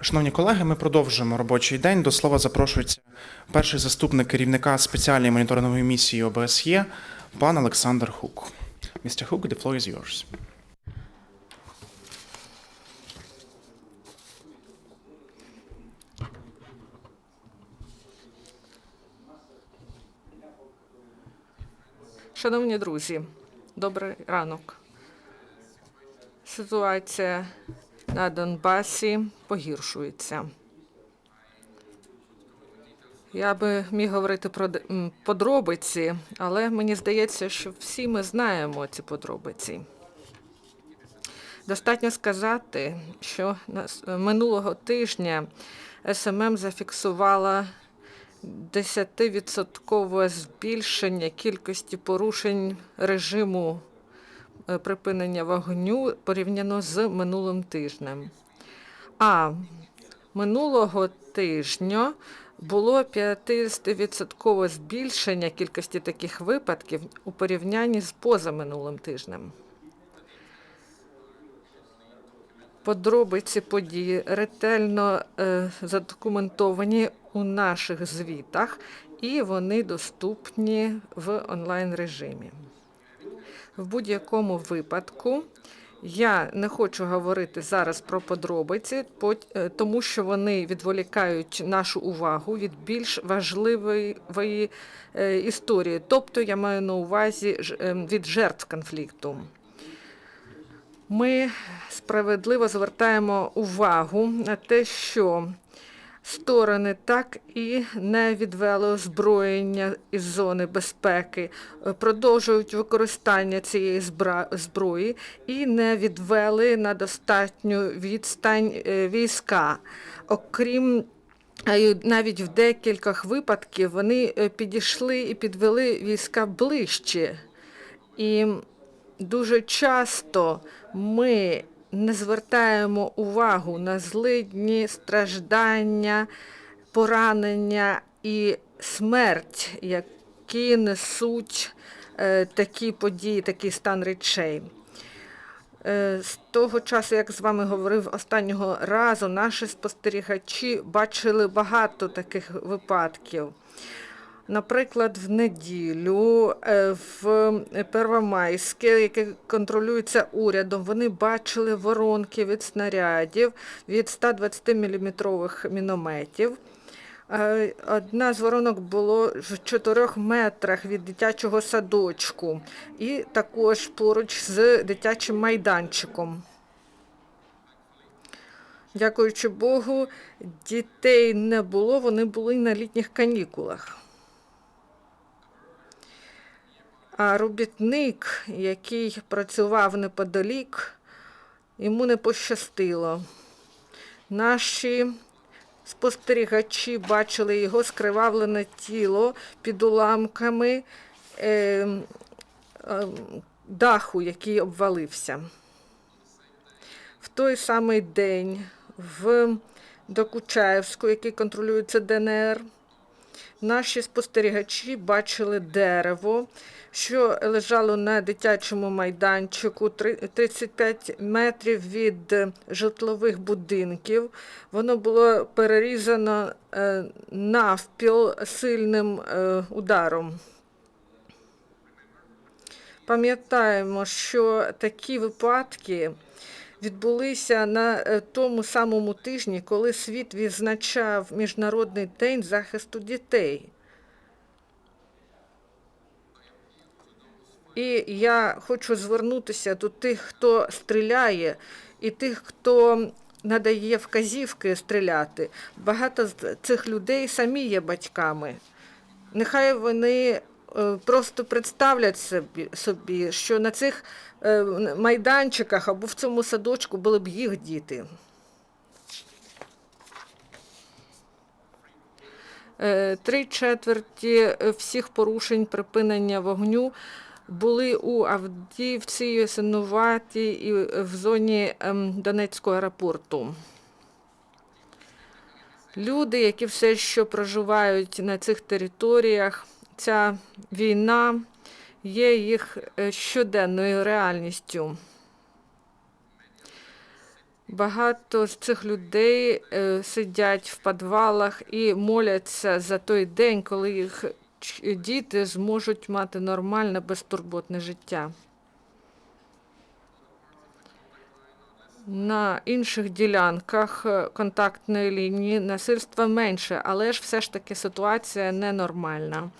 Шановні колеги, ми продовжуємо робочий день. До слова запрошується перший заступник керівника спеціальної моніторингової місії ОБСЄ, пан Олександр Хук. Містер Хук, the floor is yours. Шановні друзі, добрий ранок. Ситуація на Донбасі погіршується. Я би міг говорити про подробиці, але мені здається, що всі ми знаємо ці подробиці. Достатньо сказати, що минулого тижня СММ зафіксувала 10% збільшення кількості порушень режиму припинення вогню порівняно з минулим тижнем. А минулого тижня було 50% збільшення кількості таких випадків у порівнянні з позаминулим тижнем. Подробиці події ретельно е, задокументовані у наших звітах, і вони доступні в онлайн режимі. В будь-якому випадку я не хочу говорити зараз про подробиці, е, тому що вони відволікають нашу увагу від більш важливої е, історії. Тобто я маю на увазі ем, від жертв конфлікту. Ми справедливо звертаємо увагу на те, що сторони так і не відвели озброєння із зони безпеки, е, продовжують використання цієї зброї і не відвели на достатню відстань е, війська. Окрім навіть в декількох випадків вони е, підійшли і підвели війська ближче. І дуже часто ми не звертаємо увагу на злидні, страждання, поранення і смерть, які несуть е, такі події, такий стан речей. Е, З того часу, як з вами говорив останнього разу, наші спостерігачі бачили багато таких випадків. Наприклад, в неділю е, в Первомайське, яке контролюється урядом, вони бачили воронки від снарядів від 120-мм мінометів. Е, Одна з воронок було в 4 метрах від дитячого садочку і також поруч з дитячим майданчиком. Дякуючи Богу, дітей не було, вони були на літніх канікулах. А робітник, який працював неподалік, йому не пощастило. Наші спостерігачі бачили його скривавлене тіло під уламками е, е, даху, який обвалився. В той самий день в Докучаєвську, який контролюється ДНР, наші спостерігачі бачили дерево, що лежало на дитячому майданчику три- 35 метрів від е, житлових будинків. Воно було перерізано е, навпіл сильним е, ударом. Пам'ятаємо, що такі випадки відбулися на е, тому самому тижні, коли світ відзначав Міжнародний день захисту дітей. І я хочу звернутися до тих, хто стріляє, і тих, хто надає вказівки стріляти. Багато з цих людей самі є батьками. Нехай вони просто представлять собі, собі, що на цих е, майданчиках або в цьому садочку були б їх діти. Е, Три четверті е, всіх порушень припинення вогню були у Авдіївці, Ясинуваті і в зоні ем, Донецького аеропорту. Люди, які все ще проживають на цих територіях, ця війна є їх е, щоденною реальністю. Багато з цих людей е, сидять в підвалах і моляться за той день, коли їх діти зможуть мати нормальне, безтурботне життя. На інших ділянках е, контактної лінії насильства менше, але ж все ж таки ситуація ненормальна.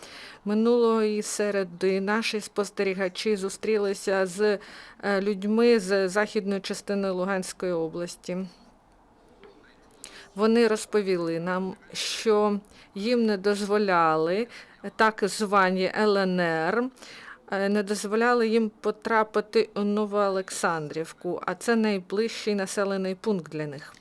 Минулої середи наші спостерігачі зустрілися з е, людьми з західної частини Луганської області. Вони розповіли нам, що їм не дозволяли так звані ЛНР, не дозволяли їм потрапити у Новоолександрівку, а це найближчий населений пункт для них.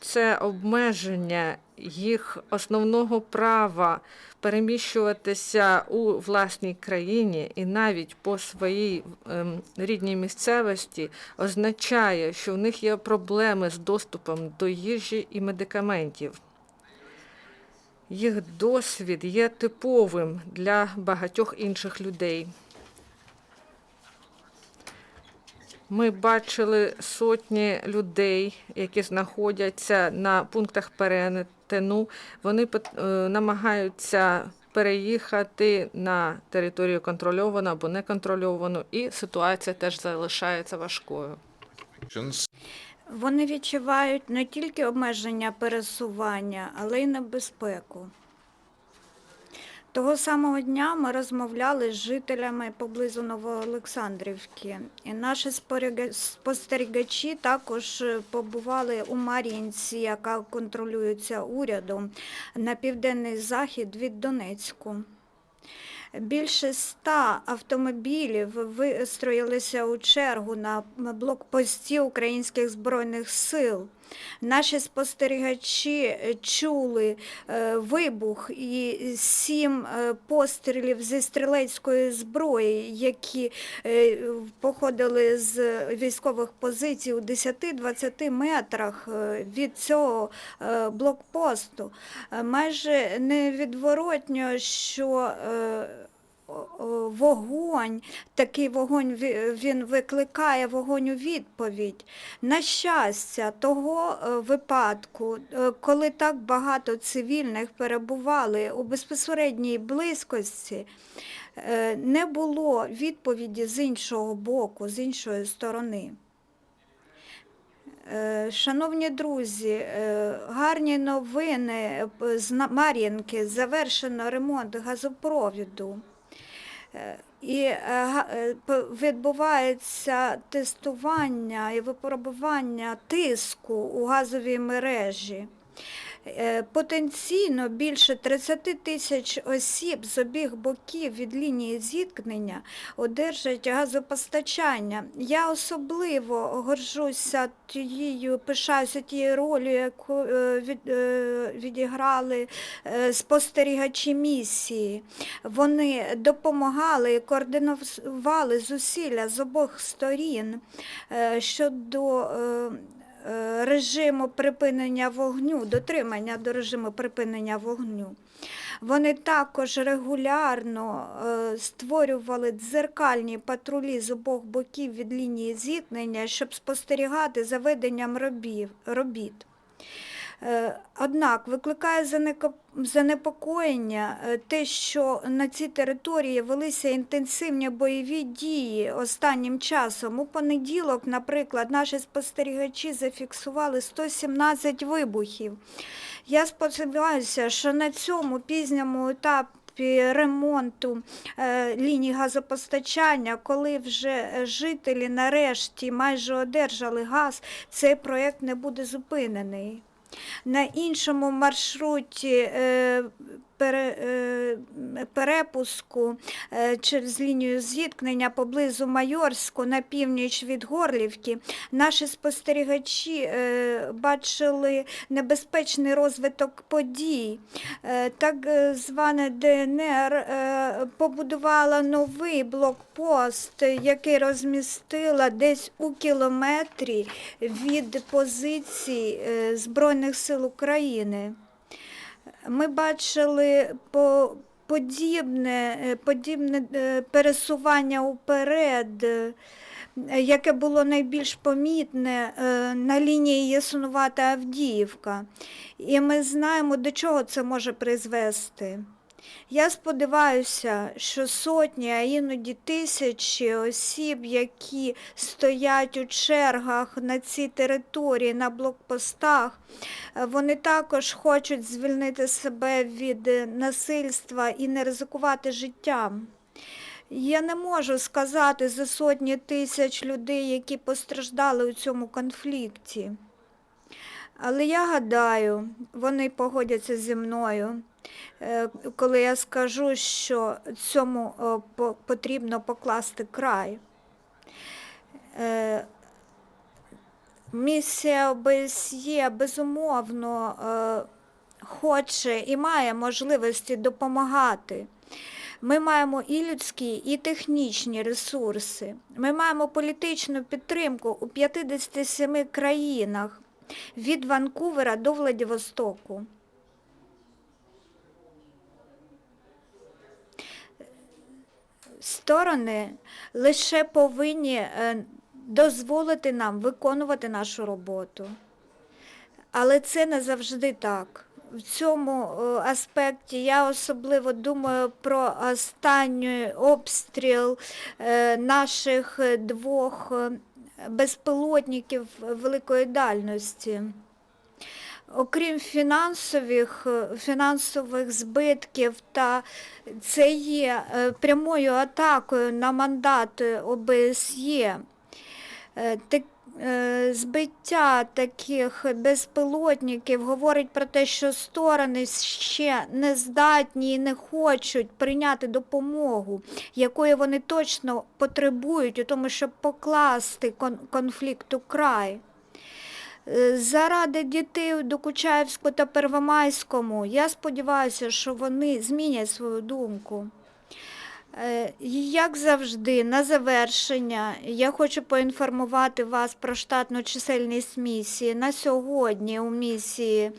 Це обмеження їх основного права переміщуватися у власній країні і навіть по своїй ем, рідній місцевості означає, що в них є проблеми з доступом до їжі і медикаментів. Їх досвід є типовим для багатьох інших людей. Ми бачили сотні людей, які знаходяться на пунктах перетину. Вони е, намагаються переїхати на територію контрольовану або неконтрольовану, і ситуація теж залишається важкою. Вони відчувають не тільки обмеження пересування, але й небезпеку. Того самого дня ми розмовляли з жителями поблизу Новоолександрівки. І наші спостерігачі також е, побували у Мар'їнці, яка контролюється урядом, на південний захід від Донецьку. Більше ста автомобілів вистроїлися у чергу на блокпості українських збройних сил. Наші спостерігачі е, чули е, вибух і сім е, пострілів зі стрілецької зброї, які походили з військових позицій у 10-20 метрах від цього блокпосту. Майже невідворотньо, що вогонь, такий вогонь він викликає вогонь у відповідь. На щастя, того е, випадку, е, коли так багато цивільних перебували у безпосередній близькості, е, не було відповіді з іншого боку, з іншої сторони. Шановні друзі, гарні новини з Мар'їнки. Завершено ремонт газопровіду. Е, І е, е, відбувається тестування і випробування тиску у газовій мережі. Е, Потенційно більше 30 тисяч осіб з обох боків від лінії зіткнення одержать газопостачання. Я особливо горжуся тією, пишаюся тією ролью, яку е, е, відіграли спостерігачі місії. Вони допомагали і координували зусилля з обох сторін щодо режиму припинення вогню, дотримання до режиму припинення вогню. Вони також регулярно е, створювали дзеркальні патрулі з обох боків від лінії зіткнення, щоб спостерігати за веденням робіт. Е, Однак викликає занепокоєння е, те, що на цій території велися інтенсивні бойові дії останнім часом. У понеділок, наприклад, наші спостерігачі зафіксували 117 вибухів. Я сподіваюся, що на цьому пізньому етапі ремонту е, ліній газопостачання, коли вже жителі нарешті майже одержали газ, цей проєкт не буде зупинений. На іншому маршруті е, перепуску е, через лінію зіткнення поблизу Майорську на північ від Горлівки наші спостерігачі е, бачили небезпечний розвиток подій. Е, Так е, зване ДНР е, побудувала новий блокпост, який розмістила десь у кілометрі від позицій е, Збройних сил України. Ми бачили по подібне, е, подібне е, пересування уперед. е, яке було найбільш помітне на лінії Ясунувата Авдіївка. І ми знаємо, до чого це може призвести. Я сподіваюся, що сотні, а іноді тисячі осіб, які стоять у чергах на цій території, на блокпостах, вони також хочуть звільнити себе від насильства і не ризикувати життям. Я не можу сказати за сотні тисяч людей, які постраждали у цьому конфлікті. Але я гадаю, вони погодяться зі мною, е, коли я скажу, що цьому е, потрібно покласти край. Е, Місія ОБСЄ безумовно хоче і має можливості допомагати. Ми маємо і людські, і технічні ресурси. Ми маємо політичну підтримку у 57 країнах від Ванкувера до Владивостоку. Сторони лише повинні е, дозволити нам виконувати нашу роботу. Але це не завжди так. В цьому е, аспекті я особливо думаю про останній обстріл е, наших двох безпілотників великої дальності. Окрім фінансових, фінансових збитків, та це є е, прямою атакою на мандат ОБСЄ. Е, так- е, Збиття таких безпілотників говорить про те, що сторони ще не здатні і не хочуть прийняти допомогу, якої вони точно потребують, у тому, щоб покласти кон- конфлікту край. Е, Заради дітей у Докучаєвську та Первомайському я сподіваюся, що вони змінять свою думку. Е, Як завжди, на завершення я хочу поінформувати вас про штатну чисельність місії. На сьогодні у місії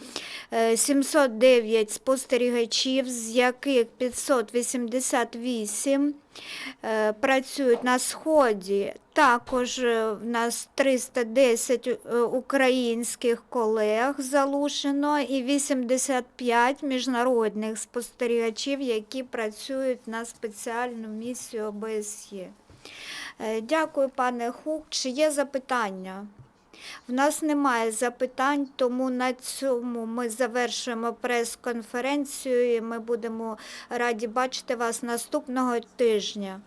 е, 709 спостерігачів, з яких 588 е, працюють на Сході. Також е, в нас 310 е, українських колег залучено і 85 міжнародних спостерігачів, які працюють на спеціальну місію ОБСЄ. Е, Дякую, пане Хук. Чи є запитання? В нас немає запитань, тому на цьому ми завершуємо прес-конференцію і ми будемо раді бачити вас наступного тижня.